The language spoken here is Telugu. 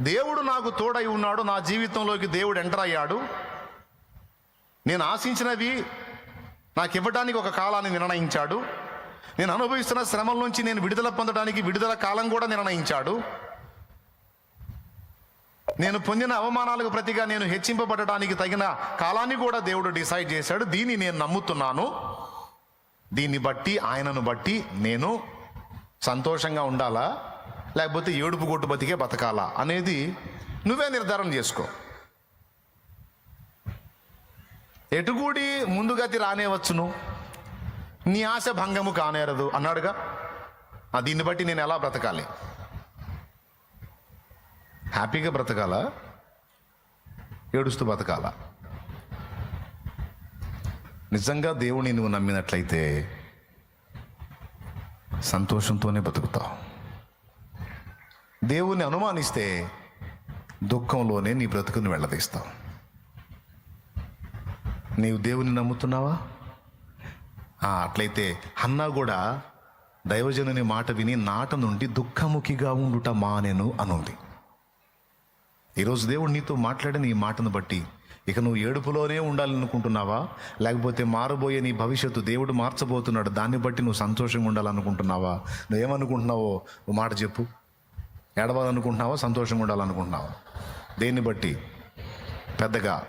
దేవుడు నాకు తోడై ఉన్నాడు నా జీవితంలోకి దేవుడు ఎంటర్ అయ్యాడు. నేను ఆశించినవి నాకు ఇవ్వడానికి ఒక కాలాన్ని నిర్ణయించాడు. నేను అనుభవిస్తున్న శ్రమల నుంచి నేను విడుదల పొందడానికి విడుదల కాలం కూడా నిర్ణయించాడు. నేను పొందిన అవమానాలకు ప్రతిగా నేను హెచ్చింపబడడానికి తగిన కాలాన్ని కూడా దేవుడు డిసైడ్ చేశాడు. దీన్ని నేను నమ్ముతున్నాను. దీన్ని బట్టి ఆయనను బట్టి నేను సంతోషంగా ఉండాలా? లేకపోతే ఏడుపు కొట్టు బతికే బతకాలా అనేది నువ్వే నిర్ధారణ చేసుకో. ఎటుగూడి ముందుగతి రానేవచ్చును? నీ ఆశ భంగము కానేరదు అన్నాడుగా. ఆ దీన్ని బట్టి నేను ఎలా బ్రతకాలి? హ్యాపీగా బ్రతకాలా? ఏడుస్తూ బ్రతకాలా నిజంగా దేవుని నువ్వు నమ్మినట్లయితే సంతోషంతోనే బతుకుతావు. దేవుణ్ణి అనుమానిస్తే దుఃఖంలోనే నీ బ్రతుకుని వెళ్ళదీస్తావు నీవు దేవుని నమ్ముతున్నావా? అట్లయితే అన్నా కూడా దైవజనుని మాట విని నాట నుండి దుఃఖముఖిగా ఉండుట మానేను అనుంది. ఈరోజు దేవుడు నీతో మాట్లాడిన ఈ మాటను బట్టి ఇక నువ్వు ఏడుపులోనే ఉండాలనుకుంటున్నావా? లేకపోతే మారబోయే నీ భవిష్యత్తు దేవుడు మార్చబోతున్నాడు దాన్ని బట్టి నువ్వు సంతోషంగా ఉండాలనుకుంటున్నావా? నువ్వేమనుకుంటున్నావో? ఓ మాట చెప్పు. ఏడవాలనుకుంటున్నావా? సంతోషంగా ఉండాలనుకుంటున్నావా? దేన్ని బట్టి? పెద్దగా.